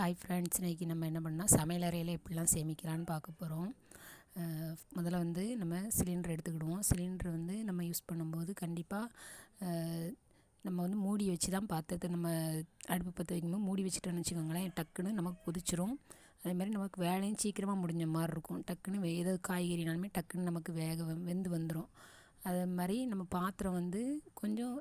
Hi friends இன்றைக்கி நம்ம என்ன பண்ணால் சமையல் அறையில் எப்படிலாம் சேமிக்கலான்னு பார்க்க போகிறோம் முதல்ல வந்து நம்ம சிலிண்டர் எடுத்துக்கிடுவோம். சிலிண்டர் வந்து நம்ம யூஸ் பண்ணும்போது கண்டிப்பாக நம்ம வந்து மூடி வச்சு தான் பாத்திரத்தை நம்ம அடுப்பு பற்ற வைக்கும்போது மூடி வச்சுட்டோன்னு வச்சுக்கோங்களேன் டக்குன்னு நமக்கு கொதிச்சிரும். அதே மாதிரி நமக்கு வேலையும் சீக்கிரமாக முடிஞ்ச மாதிரி இருக்கும். டக்குன்னு வே ஏதாவது காய்கறினாலுமே டக்குன்னு நமக்கு வேக வெந்து வந்துடும் அதை மாதிரி நம்ம பாத்திரம் வந்து கொஞ்சம்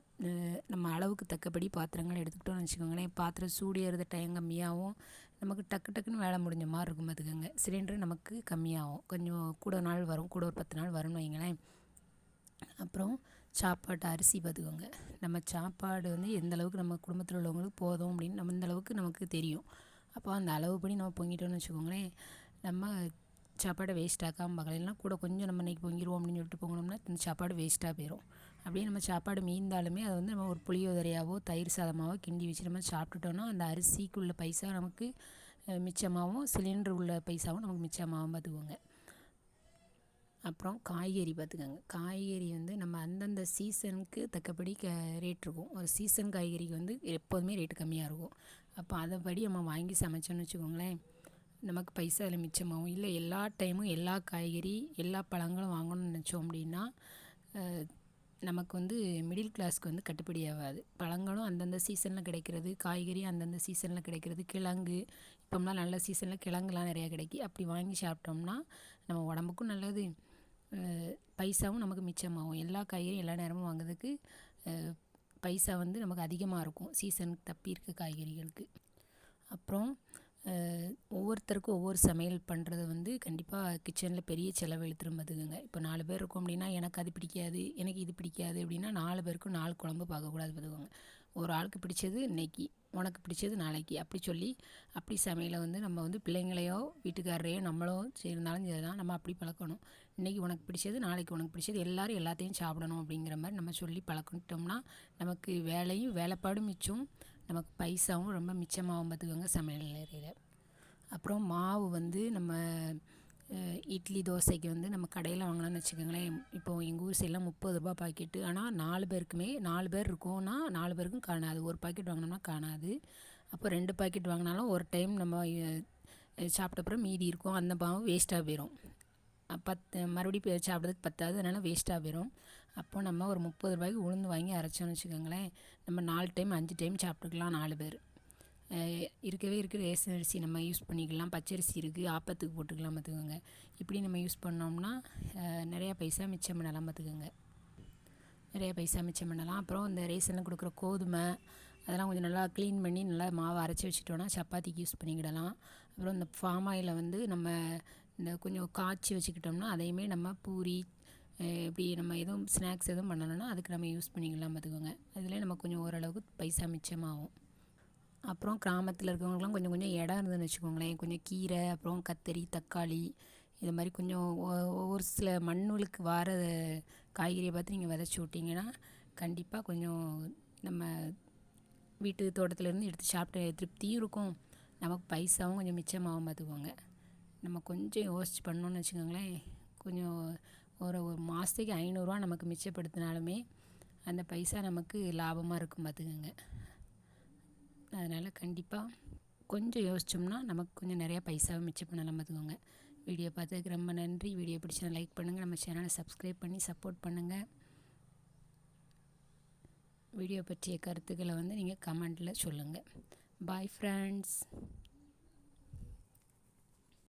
நம்ம அளவுக்கு தக்கபடி பாத்திரங்கள் எடுத்துக்கிட்டோம்னு வச்சுக்கோங்களேன். பாத்திரம் சூடு டைம் கம்மியாகவும் நமக்கு டக்கு டக்குன்னு வேலை முடிஞ்ச மாதிரி இருக்கும் பார்த்துக்கோங்க. சிலிண்டர் நமக்கு கம்மியாகும். கொஞ்சம் கூட நாள் வரும். கூட ஒரு பத்து நாள் வரும்னு வைங்களேன். அப்புறம் சாப்பாட்டு அரிசி பார்த்துக்கோங்க. நம்ம சாப்பாடு வந்து எந்த அளவுக்கு நம்ம குடும்பத்தில் உள்ளவங்களுக்கு போதும் அப்படின்னு நம்ம இந்த அளவுக்கு நமக்கு தெரியும். அப்போ அந்த அளவுப்படி நம்ம பொங்கிட்டோம்னு வச்சுக்கோங்களேன். நம்ம சாப்பாடை வேஸ்ட் ஆக்காமல் பார்க்கலாம் கூட கொஞ்சம் நம்ம இன்றைக்கி பொங்கிடுவோம் அப்படின்னு சொல்லிட்டு பொங்கினோம்னா இந்த சாப்பாடு வேஸ்ட்டாக போயிடும் அப்படியே நம்ம சாப்பாடு மீந்தாலுமே அதை வந்து நம்ம ஒரு புளியோதரையாவோ தயிர் சாதமாகவோ கிண்டி வச்சு நம்ம சாப்பிட்டுட்டோன்னா அந்த அரிசிக்குள்ள பைசா நமக்கு மிச்சமாகவும் சிலிண்டர் உள்ள பைசாவும் நமக்கு மிச்சமாகவும் பார்த்துக்கோங்க. அப்புறம் காய்கறி பார்த்துக்கோங்க. காய்கறி வந்து நம்ம அந்தந்த சீசனுக்கு தக்கபடி க ரேட் இருக்கும். ஒரு சீசன் காய்கறிக்கு வந்து எப்போதுமே ரேட்டு கம்மியாக இருக்கும். அப்போ அதைப்படி நம்ம வாங்கி சமைச்சோன்னு வச்சுக்கோங்களேன். நமக்கு பைசா அதில் மிச்சமாகும். இல்லை எல்லா டைமும் எல்லா காய்கறி எல்லா பழங்களும் வாங்கணும்னு நினச்சோம் அப்படின்னா நமக்கு வந்து மிடில் கிளாஸ்க்கு வந்து கட்டுப்படி ஆகாது. பழங்களும் அந்தந்த சீசனில் கிடைக்கிறது காய்கறி அந்தந்த சீசனில் கிடைக்கிறது கிழங்கு. இப்போம்லாம் நல்ல சீசனில் கிழங்குலாம் நிறையா கிடைக்கி அப்படி வாங்கி சாப்பிட்டோம்னா நம்ம உடம்புக்கும் நல்லது. பைசாவும் நமக்கு மிச்சமாகும். எல்லா காய்கறியும் எல்லா நேரமும் வாங்குறதுக்கு பைசா வந்து நமக்கு அதிகமாக இருக்கும் சீசனுக்கு தப்பி இருக்க காய்கறிகளுக்கு. அப்புறம் ஒவ்வொருத்தருக்கும் ஒவ்வொரு சமையல் பண்ணுறது வந்து கண்டிப்பாக கிச்சனில் பெரிய செலவு இழுத்துரும் பார்த்துக்கோங்க இப்போ நாலு பேர் இருக்கோம் அப்படின்னா எனக்கு அது பிடிக்காது எனக்கு இது பிடிக்காது அப்படின்னா நாலு பேருக்கும் நாலு குழம்பு பார்க்கக்கூடாது பார்த்துக்கோங்க ஒரு ஆளுக்கு பிடிச்சது இன்றைக்கி உனக்கு பிடிச்சது நாளைக்கு. அப்படி சொல்லி அப்படி சமையலை வந்து நம்ம வந்து பிள்ளைங்களையோ வீட்டுக்காரரையோ நம்மளோ இருந்தாலும் சரி தான் நம்ம அப்படி பழக்கணும். இன்றைக்கி உனக்கு பிடிச்சது நாளைக்கு உனக்கு பிடிச்சது எல்லோரும் எல்லாத்தையும் சாப்பிடணும் அப்படிங்கிற மாதிரி நம்ம சொல்லி பழக்கிட்டோம்னா நமக்கு வேலையும் வேலைப்பாடும் மிச்சம். நமக்கு பைசாவும் ரொம்ப மிச்சமாகவும் பார்த்துக்கோங்க சமையல் நிறையில் அப்புறம் மாவு வந்து நம்ம இட்லி தோசைக்கு வந்து நம்ம கடையில் வாங்கலாம்னு வச்சுக்கோங்களேன். இப்போது எங்கள் ஊர் சைடெலாம் முப்பது ரூபா பாக்கெட்டு. ஆனால் நாலு பேருக்குமே நாலு பேர் இருக்கோம்னா நாலு பேருக்கும் காணாது. ஒரு பாக்கெட் வாங்கினோம்னா காணாது. அப்போ ரெண்டு பாக்கெட் வாங்கினாலும் ஒரு டைம் நம்ம சாப்பிட்டப்புறம் மீதி இருக்கும். அந்த மாவு வேஸ்ட்டாக போயிடும் பத்து மறுபடியும் சாப்பிட்றதுக்கு பத்தாது. அதனால் வேஸ்ட்டாக போயிடும் அப்போ நம்ம ஒரு முப்பது ரூபாய்க்கு உளுந்து வாங்கி அரைச்சோன்னு வச்சுக்கோங்களேன். நம்ம நாலு டைம் அஞ்சு டைம் சாப்பிட்டுக்கலாம் நாலு பேர். இருக்கவே இருக்கிற ரேஷன் அரிசி நம்ம யூஸ் பண்ணிக்கலாம். பச்சரிசி இருக்குது ஆப்பத்துக்கு போட்டுக்கலாம் பார்த்துக்கோங்க. இப்படி நம்ம யூஸ் பண்ணோம்னா நிறையா பைசா மிச்சம் பண்ணலாம் பார்த்துக்கோங்க. நிறையா பைசா மிச்சம் பண்ணலாம். அப்புறம் இந்த ரேஷனில் கொடுக்குற கோதுமை அதெல்லாம் கொஞ்சம் நல்லா க்ளீன் பண்ணி நல்லா மாவை அரைச்சி வச்சுட்டோன்னா சப்பாத்திக்கு யூஸ் பண்ணிக்கிடலாம். அப்புறம் இந்த ஃபார்ம் ஆயிலை வந்து நம்ம இந்த கொஞ்சம் காய்ச்சி வச்சுக்கிட்டோம்னா அதையுமே நம்ம பூரி இப்படி நம்ம எதுவும் ஸ்நாக்ஸ் எதுவும் பண்ணணும்னா அதுக்கு நம்ம யூஸ் பண்ணிக்கலாம் பார்த்துக்கோங்க. அதில் நம்ம கொஞ்சம் ஓரளவுக்கு பைசா மிச்சமாகும். அப்புறம் கிராமத்தில் இருக்கிறவங்களுக்குலாம் கொஞ்சம் கொஞ்சம் இடம் இருந்துன்னு வச்சுக்கோங்களேன். கொஞ்சம் கீரை அப்புறம் கத்தரி தக்காளி இது மாதிரி கொஞ்சம் ஒரு சில மண்ணுகளுக்கு வர காய்கறியை பார்த்து நீங்கள் விதச்சி விட்டிங்கன்னா கண்டிப்பாக கொஞ்சம் நம்ம வீட்டு தோட்டத்துலேருந்து எடுத்து சாப்பிட்ட திருப்தியும் இருக்கும். நமக்கு பைசாவும் கொஞ்சம் மிச்சமாகவும் பார்த்துக்கோங்க. நம்ம கொஞ்சம் யோசிச்சு பண்ணோன்னு வச்சுக்கோங்களேன். கொஞ்சம் ஒரு ஒரு மாதத்துக்கு ஐநூறுரூவா நமக்கு மிச்சப்படுத்தினாலுமே அந்த பைசா நமக்கு லாபமாக இருக்கும் பார்த்துக்கோங்க. அதனால் கண்டிப்பாக கொஞ்சம் யோசித்தோம்னா நமக்கு கொஞ்சம் நிறையா பைசாவை மிச்சம் பண்ணலாம் பார்த்துக்கோங்க. வீடியோ பார்த்ததுக்கு ரொம்ப நன்றி. வீடியோ பிடிச்சா லைக் பண்ணுங்கள் நம்ம சேனலை சப்ஸ்கிரைப் பண்ணி சப்போர்ட் பண்ணுங்கள் வீடியோ பற்றிய கருத்துக்களை வந்து நீங்கள் கமெண்ட்டில் சொல்லுங்கள் பாய் ஃப்ரெண்ட்ஸ்